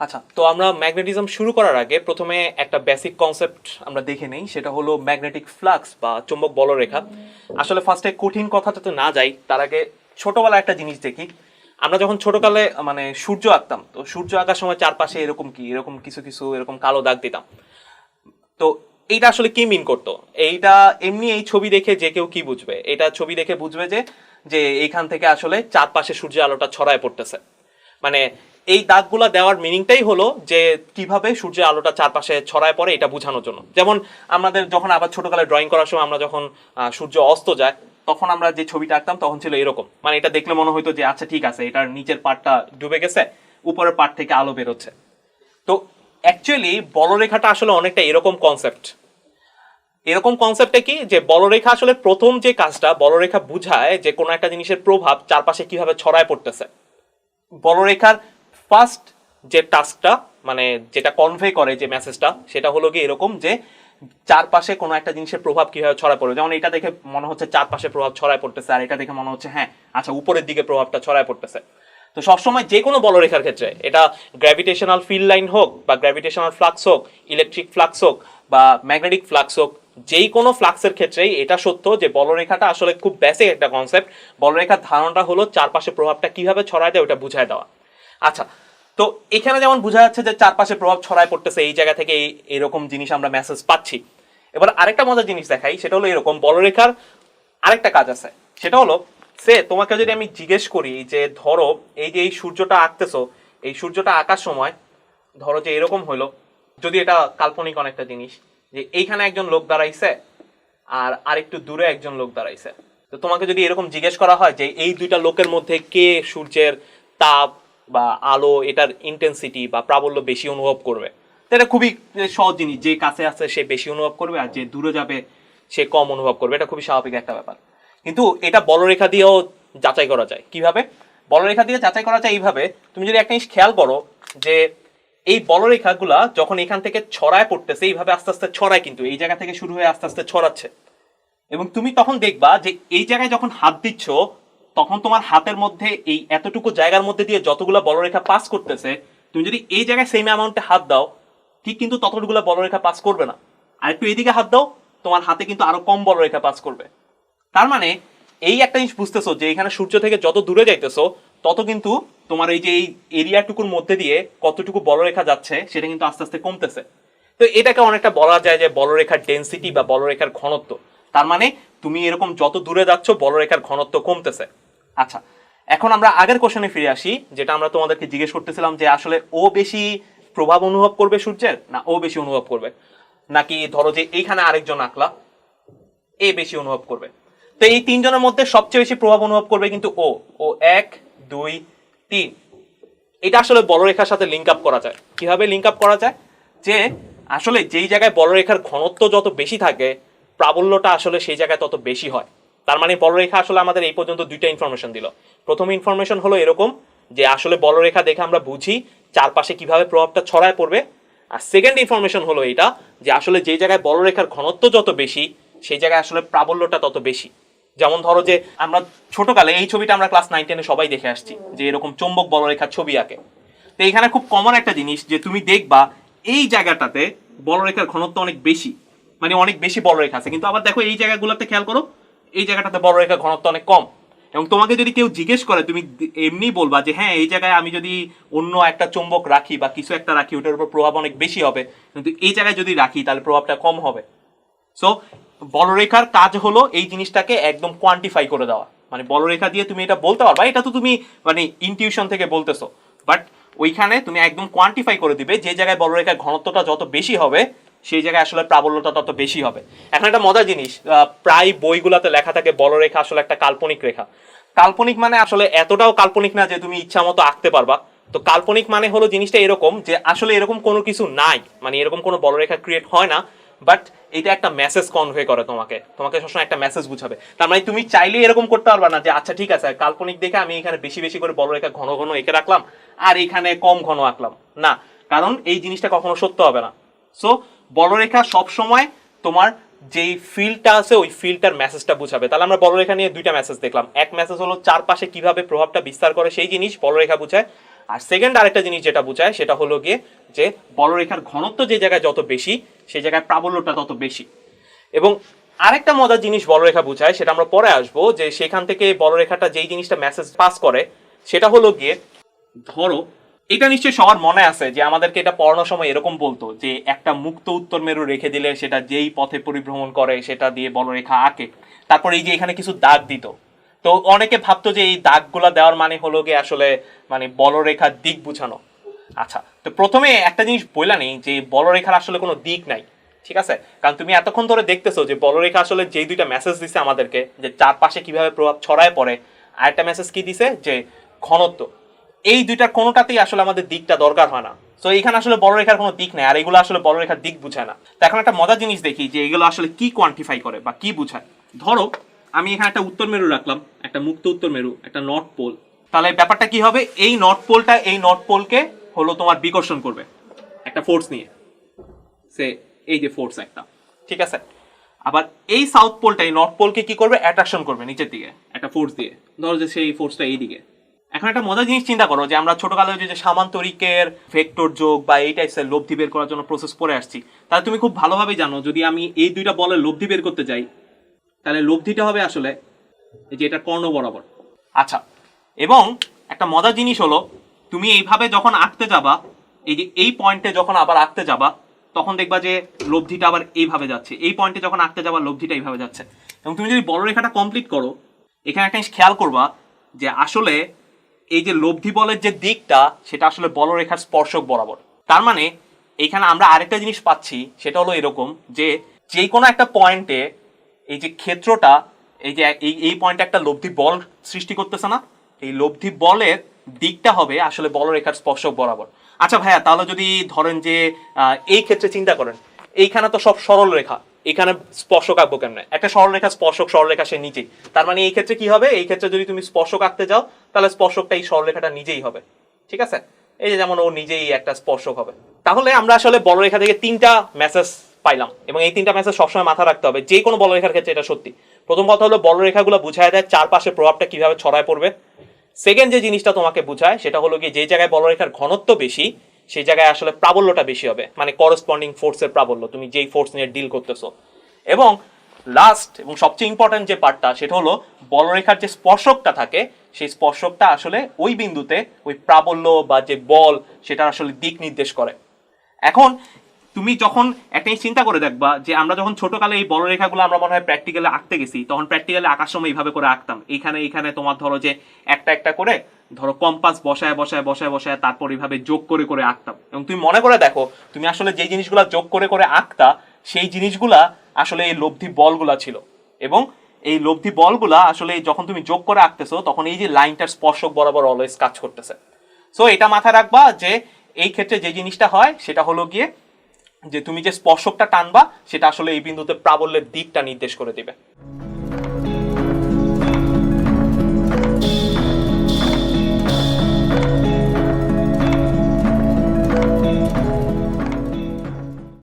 আচ্ছা তো আমরা ম্যাগনেটিজম শুরু করার আগে প্রথমে একটা বেসিক কনসেপ্ট আমরা দেখে নেই, সেটা হলো ম্যাগনেটিক ফ্লাক্স বা চুম্বক বলরেখা। আসলে ফার্স্টে কঠিন কথাটা তো না যাই, তার আগে ছোটবেলায় একটা জিনিস দেখি। আমরা যখন ছোটকালে মানে সূর্য আঁকতাম, তো সূর্য আঁকার সময় চারপাশে এরকম কি, এরকম কিছু কিছু, এরকম কালো দাগ দিতাম। তো এইটা আসলে কি মিন করতো? এইটা এমনি এই ছবি দেখে যে কেউ কি বুঝবে? এটা ছবি দেখে বুঝবে যে যে এইখান থেকে আসলে চারপাশে সূর্যের আলোটা ছড়ায় পড়তেছে। মানে এই দাগগুলা দেওয়ার মিনিংটাই হলো যে কীভাবে সূর্যের আলোটা চারপাশে ছড়ায় পড়ে এটা বোঝানোর জন্য। যেমন আমাদের যখন আবার ছোটকালে ড্রয়িং করার সময় আমরা যখন সূর্য অস্ত যায়, তখন আমরা যে ছবিটা আঁকতাম তখন ছিল এরকম। মানে এটা দেখলে মনে হতো যে আচ্ছা ঠিক আছে, এটার নিচের পার্টটা ডুবে গেছে, উপরের পার্ট থেকে আলো বেরোচ্ছে। তো অ্যাকচুয়ালি বলরেখাটা আসলে অনেকটা এরকম কনসেপ্ট এরকম কনসেপ্টে কি? যে বলরেখা আসলে প্রথম যে কাজটা, বলরেখা বুঝায় যে কোনো একটা জিনিসের প্রভাব চারপাশে কীভাবে ছড়ায় পড়তেছে। বলরেখার ফার্স্ট যে টাস্কটা মানে যেটা কনভে করে যে মেসেজটা সেটা হলো কি এরকম যে চারপাশে কোনো একটা জিনিসের প্রভাব কীভাবে ছড়ায় পড়বে। যেমন এটা দেখে মনে হচ্ছে চারপাশে প্রভাব ছড়ায় পড়তেছে, আর এটা দেখে মনে হচ্ছে হ্যাঁ আচ্ছা উপরের দিকে প্রভাবটা ছড়ায় পড়তেছে। তো সবসময় যে কোনো বলরেখার ক্ষেত্রে, এটা গ্র্যাভিটেশনাল ফিল্ড লাইন হোক বা গ্র্যাভিটেশনাল ফ্লাক্স হোক ইলেকট্রিক ফ্লাক্স হোক বা ম্যাগনেটিক ফ্লাক্স হোক, যেই কোনো ফ্লাক্সের ক্ষেত্রেই এটা সত্য যে বলরেখাটা আসলে খুব বেসিক একটা কনসেপ্ট বলরেখার ধারণাটা হলো চারপাশে প্রভাবটা কীভাবে ছড়ায় দেয় ওটা বুঝায় দেওয়া। আচ্ছা তো এখানে যেমন বোঝা যাচ্ছে যে চারপাশে প্রভাব ছড়ায় পড়তেছে, এই জায়গা থেকে এরকম জিনিস আমরা মেসেজ পাচ্ছি। এবার আরেকটা মজার জিনিস দেখাই, সেটা হলো এরকম বলরেখার আরেকটা কাজ আছে। সেটা হলো, সে তোমাকে যদি আমি জিজ্ঞেস করি যে, ধরো, এই যে এই সূর্যটা আঁকতেছো, এই সূর্যটা আঁকার সময়, ধরো যে এরকম হলো যদি এটা কাল্পনিক অনেকটা জিনিস, যে এইখানে একজন লোক দাঁড়াইছে, আর আরেকটু দূরে একজন লোক দাঁড়াইছে। তো তোমাকে যদি এরকম জিজ্ঞেস করা হয় যে, এই দুইটা লোকের মধ্যে কে সূর্যের তাপ বা আলো এটার ইন্টেন্সিটি বা প্রাবল্য বেশি অনুভব করবে। এটা খুবই সহজ জিনিস। যে কাছে আছে সে বেশি অনুভব করবে আর যে দূরে যাবে সে কম অনুভব করবে। এটা খুবই স্বাভাবিক একটা ব্যাপার। কিন্তু এটা বলরেখা দিয়েও যাচাই করা যায়। কীভাবে? বলরেখা দিয়ে যাচাই করা যায় এইভাবে, তুমি যদি একটা জিনিস খেয়াল করো যে এই বলরেখাগুলা যখন এখান থেকে ছড়ায় পড়তেছে, এইভাবে আস্তে আস্তে ছড়ায় কিন্তু, এই জায়গা থেকে শুরু হয়ে আস্তে আস্তে ছড়াচ্ছে। এবং তুমি তখন দেখবা যে এই জায়গায় যখন হাত দিচ্ছ তখন তোমার হাতের মধ্যে এই এতটুকু জায়গার মধ্যে দিয়ে যতগুলো বলরেখা পাস করতেছে, তুমি যদি এই জায়গায় সেম অ্যামাউন্টে হাত দাও, ঠিক কিন্তু ততটুকুলো বলরেখা পাস করবে না। আর একটু এইদিকে হাত দাও, তোমার হাতে কিন্তু আরও কম বলরেখা পাস করবে। তার মানে এই একটা জিনিস বুঝতেছো যে এখানে সূর্য থেকে যত দূরে যাইতেছো, তত কিন্তু তোমার এই যে এই এরিয়াটুকুর মধ্যে দিয়ে কতটুকু বলরেখা যাচ্ছে, সেটা কিন্তু আস্তে আস্তে কমতেছে। তো এটাকে অনেকটা বলা যায় যে বলরেখার ডেন্সিটি বা বলরেখার ঘনত্ব। তার মানে তুমি এরকম যত দূরে যাচ্ছ, বলরেখার ঘনত্ব কমতেছে। আচ্ছা এখন আমরা আগের কোশ্চেনে ফিরে আসি, যেটা আমরা তোমাদেরকে জিজ্ঞেস করতেছিলাম যে আসলে ও বেশি প্রভাব অনুভব করবে সূর্যের, না ও বেশি অনুভব করবে? নাকি ধরো যে এইখানে আরেকজন আঁকলা, এ বেশি অনুভব করবে? তো এই তিনজনের মধ্যে সবচেয়ে বেশি প্রভাব অনুভব করবে কিন্তু ও ও এক, দুই, তিন। এটা আসলে বলরেখার সাথে লিঙ্ক আপ করা যায়। কীভাবে লিঙ্ক আপ করা যায়? যে আসলে যেই জায়গায় বলরেখার ঘনত্ব যত বেশি থাকে, প্রাবল্যটা আসলে সেই জায়গায় তত বেশি হয়। তার মানে বলরেখা আসলে আমাদের এই পর্যন্ত দুইটা ইনফরমেশন দিল। প্রথম ইনফরমেশন হলো এরকম যে আসলে বলরেখা দেখে আমরা বুঝি চারপাশে কীভাবে প্রভাবটা ছড়ায় পড়বে। আর সেকেন্ড ইনফরমেশন হলো এটা যে আসলে যেই জায়গায় বলরেখার ঘনত্ব যত বেশি, সেই জায়গায় আসলে প্রাবল্যটা তত বেশি। যেমন ধরো যে আমরা ছোটকালে এই ছবিটা আমরা ক্লাস নাইন টেনে সবাই দেখে আসছি যে এরকম চৌম্বক বলরেখার ছবি আঁকে। তো এখানে খুব কমন একটা জিনিস যে তুমি দেখবা এই জায়গাটাতে বলরেখার ঘনত্ব অনেক বেশি মানে অনেক বেশি বলরেখা আছে। কিন্তু আবার দেখো এই জায়গাগুলোতে খেয়াল করো এই জায়গাটাতে বলরেখার ঘনত্ব অনেক কম। এবং তোমাকে যদি কেউ জিজ্ঞেস করে, তুমি এমনি বলবা যে হ্যাঁ এই জায়গায় আমি যদি অন্য একটা চুম্বক রাখি বা কিছু একটা রাখি, ওটার উপর প্রভাব অনেক বেশি হবে। কিন্তু এই জায়গায় যদি রাখি, তাহলে প্রভাবটা কম হবে। সো বলরেখার কাজ হলো এই জিনিসটাকে একদম কোয়ান্টিফাই করে দেওয়া। মানে বলরেখা দিয়ে তুমি এটা বলতে পারবা, এটা তো তুমি মানে ইনটিউশন থেকে বলতেছো। বাট ওইখানে তুমি একদম কোয়ান্টিফাই করে দিবে যে জায়গায় বলরেখার ঘনত্বটা যত বেশি হবে সেই জায়গায় আসলে প্রাবল্যতা তত বেশি হবে। এখন একটা মজার জিনিস প্রায় বইগুলাতে লেখা থাকে বলরেখা আসলে একটা কাল্পনিক রেখা। কাল্পনিক মানে আসলে এতটাও কাল্পনিক না যে তুমি ইচ্ছা মতো আঁকতে পারবা। তো কাল্পনিক মানে হলো জিনিসটা এরকম যে আসলে এরকম কোনো কিছু নাই। মানে এরকম কোনো বলরেখা ক্রিয়েট হয় না বাট এটা একটা মেসেজ কনভে করে তোমাকে। তোমাকে সবসময় একটা মেসেজ বুঝাবে। তার মানে তুমি চাইলেই এরকম করতে পারবা না যে আচ্ছা ঠিক আছে, কাল্পনিক দেখে আমি এখানে বেশি বেশি করে বলরেখা ঘন ঘন এঁকে রাখলাম, আর এখানে কম ঘন আঁকলাম। না, কারণ এই জিনিসটা কখনো সত্য হবে না। সো বলরেখা সবসময় তোমার যেই ফিল্ডটা আছে, ওই ফিল্ডটার মেসেজটা বুঝাবে। তাহলে আমরা বলরেখা নিয়ে দুইটা মেসেজ দেখলাম। এক মেসেজ হলো চারপাশে কীভাবে প্রভাবটা বিস্তার করে সেই জিনিস বলরেখা বুঝায়। আর সেকেন্ড আরেকটা জিনিস যেটা বোঝায়, সেটা হলো গিয়ে যে বলরেখার ঘনত্ব যে জায়গায় যত বেশি, সেই জায়গায় প্রাবল্যটা তত বেশি। এবং আরেকটা মজার জিনিস বলরেখা বোঝায়, সেটা আমরা পরে আসব, যে সেখান থেকে বলরেখাটা যেই জিনিসটা মেসেজ পাস করে, সেটা হলো গিয়ে ধরো এটা নিশ্চয়ই সবার মনে আছে যে আমাদেরকে এটা পড়ানোর সময় এরকম বলতো যে একটা মুক্ত উত্তর মেরু রেখে দিলে সেটা যেই পথে পরিভ্রমণ করে সেটা দিয়ে বলরেখা আঁকে। তারপর এই যে এখানে কিছু দাগ দিত। তো অনেকে ভাবতো যে এই দাগগুলা দেওয়ার মানে হলো গিয়ে আসলে মানে বলরেখার দিক বুঝানো। আচ্ছা তো প্রথমে একটা জিনিস বইলা নেই যে বলরেখার আসলে কোনো দিক নাই, ঠিক আছে? কারণ তুমি এতক্ষণ ধরে দেখতেছো যে বলরেখা আসলে যেই দুইটা মেসেজ দিছে আমাদেরকে, যে চারপাশে কীভাবে প্রভাব ছড়ায় পড়ে, আরেকটা মেসেজ কি দিছে? যে ঘনত্ব। এই দুইটার কোনোটাতেই আসলে আমাদের দিকটা দরকার হয় না। তো এখানে আসলে বড় রেখার কোনো দিক নেই, আর এগুলো আসলে বড় রেখার দিক বুঝায় না। তো এখন একটা মজার জিনিস দেখি যে এগুলো আসলে কি কোয়ান্টিফাই করে বা কি বুঝায়। ধরো, আমি এখানে একটা উত্তর মেরু রাখলাম, একটা মুক্ত উত্তর মেরু, একটা নর্থ পোল তাহলে ব্যাপারটা কি হবে? এই নর্থ পোলটা এই নর্থ পোলকে হলো তোমার বিকর্ষণ করবে, একটা ফোর্স নিয়ে। সে, এই যে ফোর্স একটা। ঠিক আছে? আবার এই সাউথ পোলটা এই নর্থ পোলকে কি করবে? অ্যাট্রাকশন করবে নিচের দিকে, একটা ফোর্স দিয়ে। ধরো যে সেই ফোর্সটা এই দিকে এখন একটা মজার জিনিস চিন্তা করো যে আমরা ছোটকালে যে সামান্তরিকের ভেক্টর যোগ বা এই টাইপসের লব্ধি বের করার জন্য প্রসেস করে আসছি। তাহলে তুমি খুব ভালোভাবে জানো, যদি আমি এই দুইটা বলের লব্ধি বের করতে যাই, তাহলে লব্ধিটা হবে আসলে যে এটা কর্ণ বরাবর। আচ্ছা এবং একটা মজার জিনিস হলো, তুমি এইভাবে যখন আঁকতে যাবা, এই যে এই পয়েন্টে যখন আবার আঁকতে যাবা, তখন দেখবা যে লব্ধিটা আবার এইভাবে যাচ্ছে। এই পয়েন্টে যখন আঁকতে যাবা, লব্ধিটা এইভাবে যাচ্ছে। এবং তুমি যদি বড় রেখাটা কমপ্লিট করো, এখানে একটা জিনিস খেয়াল করবা যে আসলে এই যে লব্ধি বলের যে দিকটা, সেটা আসলে বলরেখার স্পর্শক বরাবর। তার মানে এখানে আমরা আরেকটা জিনিস পাচ্ছি, সেটা হলো এরকম যে যে কোনো একটা পয়েন্টে এই যে ক্ষেত্রটা, এই যে এই এই পয়েন্টে একটা লব্ধি বল সৃষ্টি করতেছে না, এই লব্ধি বলের দিকটা হবে আসলে বলরেখার স্পর্শক বরাবর। আচ্ছা ভাইয়া, তাহলে যদি ধরেন যে এই ক্ষেত্রে চিন্তা করেন, এইখানে তো সব সরল রেখা এখানে স্পর্শক আঁকবো কেমনে? একটা সরলরেখা স্পর্শক সরলরেখা সে নিজেই। তার মানে এই ক্ষেত্রে কি হবে? এই ক্ষেত্রে যদি তুমি স্পর্শক আঁকতে যাও, তাহলে স্পর্শকটা এই সরলরেখাটা নিজেই হবে। ঠিক আছে? এই যে যেমন ও নিজেই একটা স্পর্শক হবে। তাহলে আমরা আসলে বলরেখা থেকে তিনটা মেসেজ পাইলাম এবং এই তিনটা মেসেজ সবসময় মাথা রাখতে হবে। যে কোনো বলরেখার ক্ষেত্রে এটা সত্যি। প্রথম কথা হলো, বলরেখাগুলো বুঝায় দেয় চারপাশে প্রভাবটা কীভাবে ছড়ায় পড়বে। সেকেন্ড যে জিনিসটা তোমাকে বুঝায়, সেটা হলো কি যে জায়গায় বলরেখার ঘনত্ব বেশি সেই জায়গায় আসলে প্রাবল্যটা বেশি হবে। মানে করসপন্ডিং ফোর্সের প্রাবল্য, তুমি যেই ফোর্স নিয়ে ডিল করতেছো। এবং লাস্ট এবং সবচেয়ে ইম্পর্টেন্ট যে পার্টটা সেটা হলো বলরেখার যে স্পর্শকটা থাকে, সেই স্পর্শকটা আসলে ওই বিন্দুতে ওই প্রাবল্য বা যে বল, সেটা আসলে দিক নির্দেশ করে। এখন তুমি যখন একটা চিন্তা করে দেখবা যে আমরা যখন ছোটকালে এই বলরেখাগুলো আমরা মনে হয় প্র্যাকটিক্যালে আঁকতে গেছি, তখন প্র্যাকটিক্যালে আঁকার সময় এইভাবে করে আঁকতাম। এইখানে এইখানে তোমার ধরো যে একটা একটা করে ধরো কম্পাস বসায় বসায় বসায় বসায় তারপর এইভাবে যোগ করে করে আঁকতাম। এবং তুমি মনে করে দেখো, তুমি আসলে যেই জিনিসগুলো যোগ করে করে আঁকতা, সেই জিনিসগুলা আসলে এই লব্ধি বলগুলা ছিল। এবং এই লব্ধি বলগুলা আসলে যখন তুমি যোগ করে আঁকতেছো, তখন এই যে লাইনটার স্পর্শক বরাবর অলওয়েজ কাজ করতেছে। সো এটা মাথায় রাখবা যে এই ক্ষেত্রে যে জিনিসটা হয়, সেটা হলো গিয়ে যে তুমি যে স্পর্শকটা টানবা সেটা আসলে এই বিন্দুতে প্রাবল্যের দিকটা নির্দেশ করে দিবে।